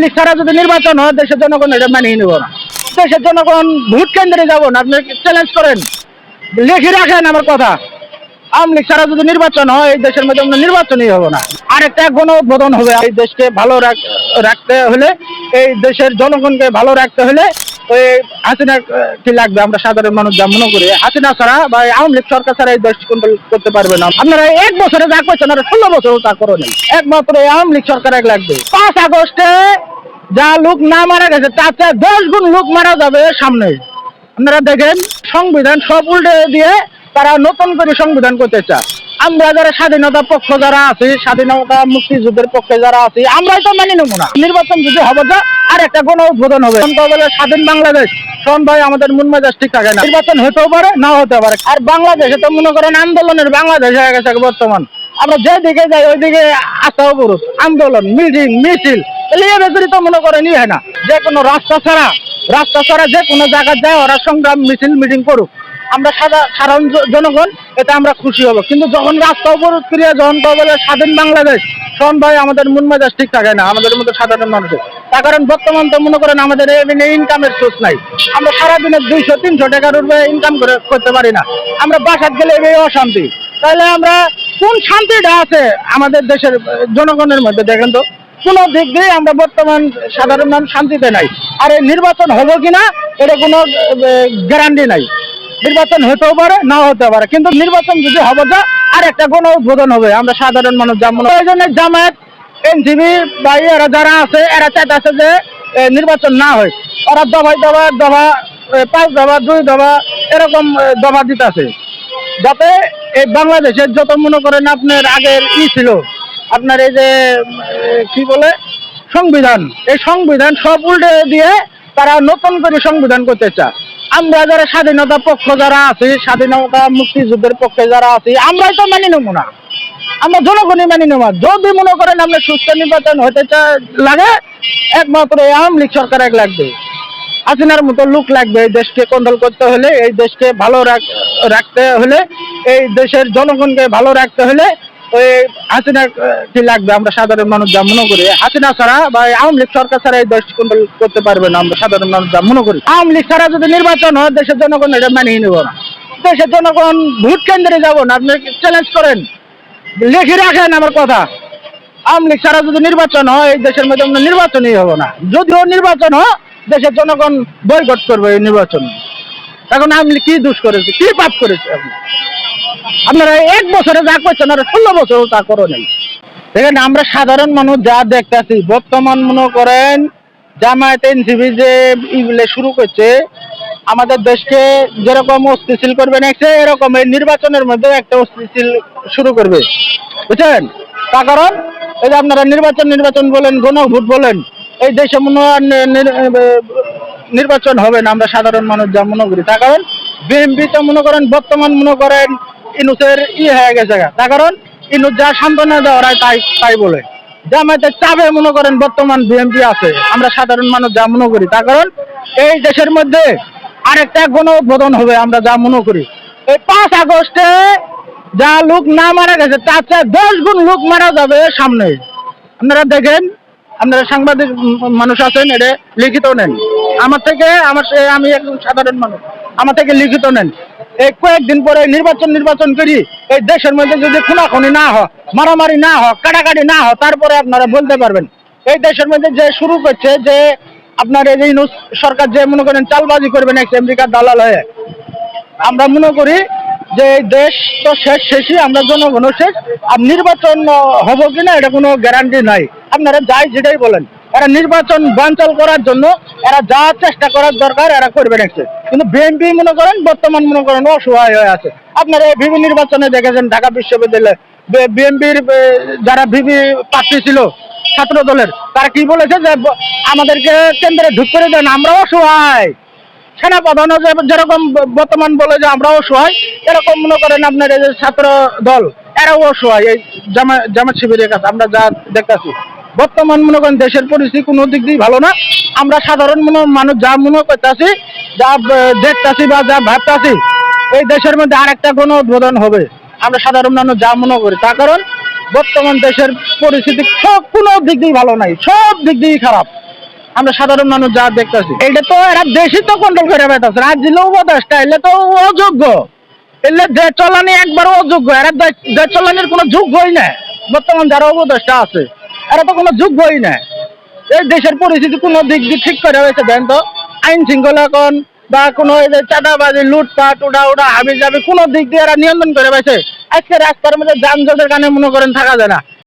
লীগ ছাড়া যদি নির্বাচন হয়, দেশের জনগণ এটা মানিয়ে নেব না। দেশের জনগণ ভোট কেন্দ্রে যাব না, আপনি চ্যালেঞ্জ করেন। লিখে রাখেন আমার কথা। আওয়ামী লীগ ছাড়া যদি নির্বাচন হয়, এই দেশের মধ্যে নির্বাচনই হবে না। আরেকটা গণ উদ্বোধন হবে, এই দেশকে ভালো রাখ- রাখতে হলে, এই দেশের জনগণকে ভালো রাখতে হলে ওই হাসিনা কি লাগবে? আমরা সাধারণ মানুষ যা মনে করি। হাসিনা ছাড়া বা আওয়ামী লীগ সরকার ছাড়া এই দেশ কন্ট্রোল করতে পারবে না। আপনারা এক বছরে যা করছেন, আর ষোলো বছর তা করেন। একমাত্র আওয়ামী লীগ সরকার এক লাগবে। পাঁচ আগস্টে যা লোক না মারা গেছে, তার চেয়ে দশ গুণ লোক মারা যাবে সামনে। আপনারা দেখেন, সংবিধান সব উল্টে দিয়ে তারা নতুন করে সংবিধান করতে চায়। আমরা যারা স্বাধীনতা পক্ষ যারা আছি, স্বাধীনতা মুক্তিযুদ্ধের পক্ষে যারা আছি, আমরাই তো মানি নেব না। নির্বাচন যদি হবে যা আর একটা গণ উদ্বোধন হবে। স্বাধীন বাংলাদেশ শোন ভাই আমাদের মন মেজাজ ঠিক থাকে না। নির্বাচন হতেও পারে, নাও হতে পারে। আর বাংলাদেশে তো মনে করেন আন্দোলনের বাংলাদেশ হয়ে গেছে বর্তমান। আমরা যেদিকে যাই, ওইদিকে আসা অবরোধ আন্দোলন, মিটিং, মিছিল এলে এ তো মনে করেন ইয়ে না। যে কোনো রাস্তা ছাড়া রাস্তা ছাড়া যে কোনো জায়গায় যায়, ওরা সংগ্রাম, মিছিল, মিটিং করুক। আমরা সাধারণ জনগণ এটা আমরা খুশি হব। কিন্তু যখন রাস্তা অবরোধ করিয়া যখন বলে স্বাধীন বাংলাদেশ শোন ভাই আমাদের মন মেজাজ ঠিক থাকে না, আমাদের মতো সাধারণ মানুষের। তার কারণ বর্তমান তো মনে করেন আমাদের এমনি ইনকামের সোর্স নাই। আমরা সারাদিনে দুইশো, তিনশো টাকার উপরে ইনকাম করে করতে পারি না। আমরা বাসার গেলে এই অশান্তি। তাহলে আমরা কোন শান্তিটা আছে আমাদের দেশের, জনগণের মধ্যে, দেখেন তো? কোনো দিক দিয়ে আমরা বর্তমান সাধারণ মানুষ শান্তিতে নাই। আর এই নির্বাচন হবে কিনা, এটা কোনো গ্যারান্টি নাই। নির্বাচন হতেও পারে না হতে পারে। কিন্তু নির্বাচন যদি হবে যা আর একটা গণ উদ্বোধন হবে। আমরা সাধারণ মানুষ যেমন ওই জন্য জামায়াত এনসিবি বা এরা যারা আছে এরা চাইতেছে যে নির্বাচন না হয়। ওরা দফায় দফা দফা পাঁচ দফা দুই দফা এরকম এ, দফা দিতেছে। যাতে এই বাংলাদেশের যত মনে করেন আপনার আগের ই ছিল আপনার এই যে কি বলে সংবিধান। এই সংবিধান সব উল্টে দিয়ে তারা নতুন করে সংবিধান করতে চায়। আমরা যারা স্বাধীনতা পক্ষ যারা আছি, স্বাধীনতা মুক্তিযুদ্ধের পক্ষে যারা আছি, আমরাই তো মানি নেব না। আমরা জনগণই মানি নেব যদি মনে করেন আমরা সুস্থ নির্বাচন হতে লাগে, একমাত্র আওয়ামী লীগ সরকার এক লাগবে। হাসিনার মতো লোক লাগবে এই দেশকে কন্ট্রোল করতে হলে, এই দেশকে ভালো রাখ- রাখতে হলে, এই দেশের জনগণকে ভালো রাখতে হলে ওই হাসিনা কি লাগবে, আমরা সাধারণ মানুষ যা মনে করি। হাসিনা ছাড়া বা আওয়ামী লীগ সরকার ছাড়া এই দেশ কন্ট্রোল করতে পারবে না, আমরা সাধারণ মানুষ যা মনে করি। আওয়ামী লীগ ছাড়া যদি নির্বাচন হয়, দেশের জনগণ এটা মানিয়ে নেব না। দেশের জনগণ ভোট কেন্দ্রে যাব না, আপনি চ্যালেঞ্জ করেন। লিখে রাখেন আমার কথা। আওয়ামী লীগ ছাড়া যদি নির্বাচন হয়, এই দেশের মধ্যে আমরা নির্বাচনই হব না। যদিও নির্বাচন হয়, দেশের জনগণ বয়কট করবে এই নির্বাচন। এখন আওয়ামী লীগ কি দোষ করেছে? কি পাপ করেছে আপনি আপনারা এক বছরে যা করছেন আর ষোলো বছরও তা করো নাই দেখেন, আমরা সাধারণ মানুষ যা দেখতেছি, বর্তমান মনে করেন জামায়াত এনসিবি যে ইগুলো শুরু করছে, আমাদের দেশকে যেরকম অস্থিতিশীল করবে নেক্সট এরকম এই নির্বাচনের মধ্যে একটা অস্থিতিশীল শুরু করবে। বুঝছেন? তার কারণ, এই যে আপনারা নির্বাচন নির্বাচন বলেন গণ ভোট বলেন, এই দেশে মনে নির্বাচন হবে না, আমরা সাধারণ মানুষ যা মনে করি। তা কারণ, বিএনপি তো মনে করেন, বর্তমান মনে করেন ইনুসের ই হয়ে গেছে। তার কারণ ইনুস যা সান্ত্বনা দেওয়ার হয় তাই তাই বলে। জামায়াতের চাপে মনে করেন বর্তমান বিএনপি আছে। আমরা সাধারণ মানুষ যা মনে করি। তার কারণ এই দেশের মধ্যে আরেকটা গণ উদ্বোধন হবে আমরা যা মনে করি। এই পাঁচ আগস্টে যা লোক না মারা গেছে, তার চেয়ে দশ গুণ লোক মারা যাবে সামনে। আপনারা দেখেন, আপনারা সাংবাদিক মানুষ আছেন, এটা লিখিত নেন। আমার থেকে আমার আমি একজন সাধারণ মানুষ। আমার থেকে লিখিত নেন। এই কয়েকদিন পরে নির্বাচন নির্বাচন করি, এই দেশের মধ্যে যদি খুনাখুনি না হয়, মারামারি না হয়, কাটাকাটি না হয়, তারপরে আপনারা বলতে পারবেন। এই দেশের মধ্যে যে শুরু করছে, যে আপনার এই সরকার যে মনে করেন চালবাজি করবেন এক আমেরিকার দালাল হয়ে, আমরা মনে করি যে দেশ তো শেষ, শেষই, আমরা জনগণ শেষ। আর নির্বাচন হব কিনা, এটা কোনো গ্যারান্টি নাই। আপনারা যাই যেটাই বলেন। এরা নির্বাচন বানচাল করার জন্য এরা যা চেষ্টা করার দরকার এরা করবে নেক্সট কিন্তু বিএনপি মনে করেন বর্তমান মনে করেন অসহায় হয়ে আছে। আপনারা ভিবি নির্বাচনে দেখেছেন ঢাকা বিশ্ববিদ্যালয়ে বিএনপির যারা ভিবি প্রার্থী ছিল ছাত্র দলের তারা কি বলেছে যে আমাদেরকে কেন্দ্রে ঢুক করে দেন, আমরা অসহায়। সেনা প্রধানও যে- যেরকম বর্তমান বলে যে আমরাও অসহায়, এরকম মনে করেন আপনার এই ছাত্র দল এরাও অসহায়। এই জামা জামাত শিবিরের কাছে, আমরা যা দেখতেছি। বর্তমান মনে করেন দেশের পরিস্থিতি কোনো দিক দিয়ে ভালো না। আমরা সাধারণ মনে মানুষ যা মনে করতেছি, যা দেখতেছি বা যা ভাবতাছি, এই দেশের মধ্যে আরেকটা গণ উদ্বোধন হবে। আমরা সাধারণ মানুষ যা মনে করি, তার কারণ বর্তমান দেশের পরিস্থিতি সব কোনো দিক দিয়ে ভালো নাই, সব দিক দিয়েই খারাপ। আমরা সাধারণ মানুষ যা দেখতেছি, এটা তো এরা দেশই তো কন্ট্রোল করে বেতাছে রাজ দিলে উপদেশটা এলে তো অযোগ্য। এলে দেশ চলানি একবার অযোগ্য, এরা দেশ চলানির কোনো যোগ্যই না বর্তমান যারা উপদেশটা আছে এরা তো কোনো যোগ্যই না এই দেশের পরিস্থিতি কোনো দিক দিয়ে ঠিক করে হয়েছে দেন তো। আইন শৃঙ্খলা কোন বা কোনো এই যে চাঁদাবাজি, লুটপাট, উড়া উড়া হাবি যাবি কোনো দিক দিয়ে এরা নিয়ন্ত্রণ করে পাইছে আজকে রাস্তার মধ্যে যানজটের কারণে মনে করেন থাকা যায় না।